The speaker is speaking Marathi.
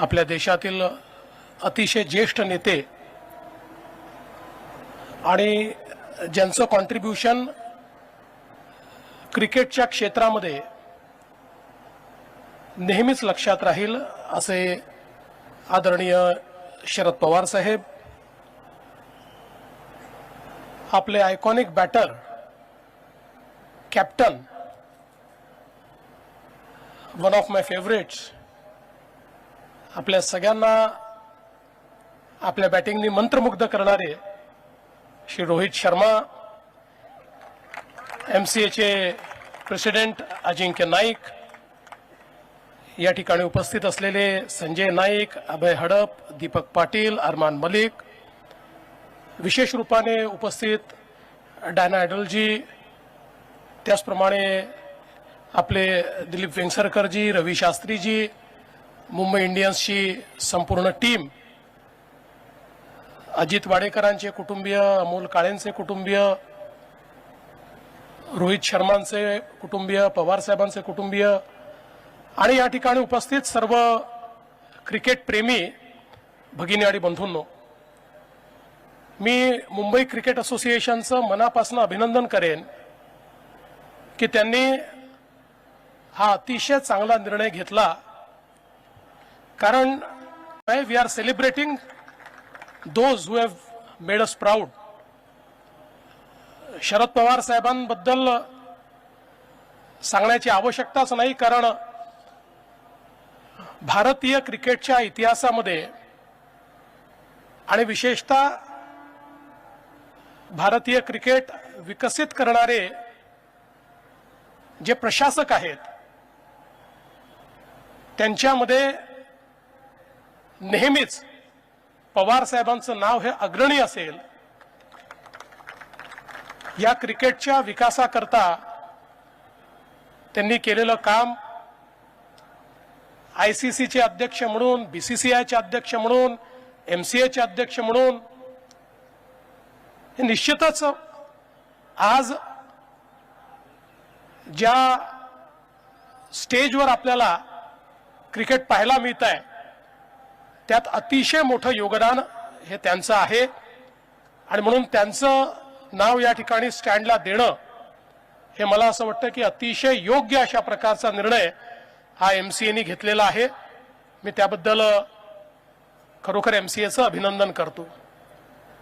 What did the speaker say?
आपल्या देशातील अतिशय ज्येष्ठ नेते आणि ज्यांचं कॉन्ट्रीब्युशन क्रिकेटच्या क्षेत्रामध्ये नेहमीच लक्षात राहील असे आदरणीय शरद पवार साहेब आपले iconic batter captain one of my favourites आपल्या सगळ्यांना आपल्या बॅटिंगनी मंत्रमुग्ध करणारे Shri Rohit Sharma M C एचे president Ajinkya Naik या ठिकाणी उपस्थित असलेले संजय नाईक अभय हडप दीपक पाटील अरमान मलिक विशेष रूपाने उपस्थित डायना ॲडलजी त्याचप्रमाणे आपले दिलीप वेंगसरकरजी रवी शास्त्रीजी मुंबई इंडियन्सची संपूर्ण टीम अजित वाडेकरांचे कुटुंबीय अमोल काळेंचे कुटुंबीय रोहित शर्मांचे कुटुंबीय पवार साहेबांचे कुटुंबीय आणि या ठिकाणी उपस्थित सर्व क्रिकेट प्रेमी भगिनी आणि बंधूंनो मी मुंबई क्रिकेट असोसिएशनचं मनापासून अभिनंदन करेन की त्यांनी हा अतिशय चांगला निर्णय घेतला कारण we are celebrating those who have made us proud Sharad Pawar साहेबांबद्दल सांगण्याची आवश्यकताच नाही कारण भारतीय क्रिकेटच्या इतिहासामध्ये आणि विशेषतः भारतीय क्रिकेट विकसित करणारे जे प्रशासक आहेत त्यांच्यामध्ये नेहमीच पवार साहेबांचं नाव हे अग्रणी असेल. या क्रिकेटच्या विकासाकरता त्यांनी केलेलं काम आय सी सीचे अध्यक्ष म्हणून बी सी सी आयचे अध्यक्ष म्हणून एम सी एचे अध्यक्ष म्हणून हे निश्चितच आज ज्या स्टेजवर आपल्याला क्रिकेट पाहायला मिळत आहे त्यात अतिशय मोठं योगदान हे त्यांचं आहे. आणि म्हणून त्यांचं नाव या ठिकाणी स्टँडला देणं हे मला असं वाटतं की अतिशय योग्य अशा प्रकारचा निर्णय हा एम सी एनी घेतलेला आहे. मी त्याबद्दल खरोखर एम सी एचं अभिनंदन करतो.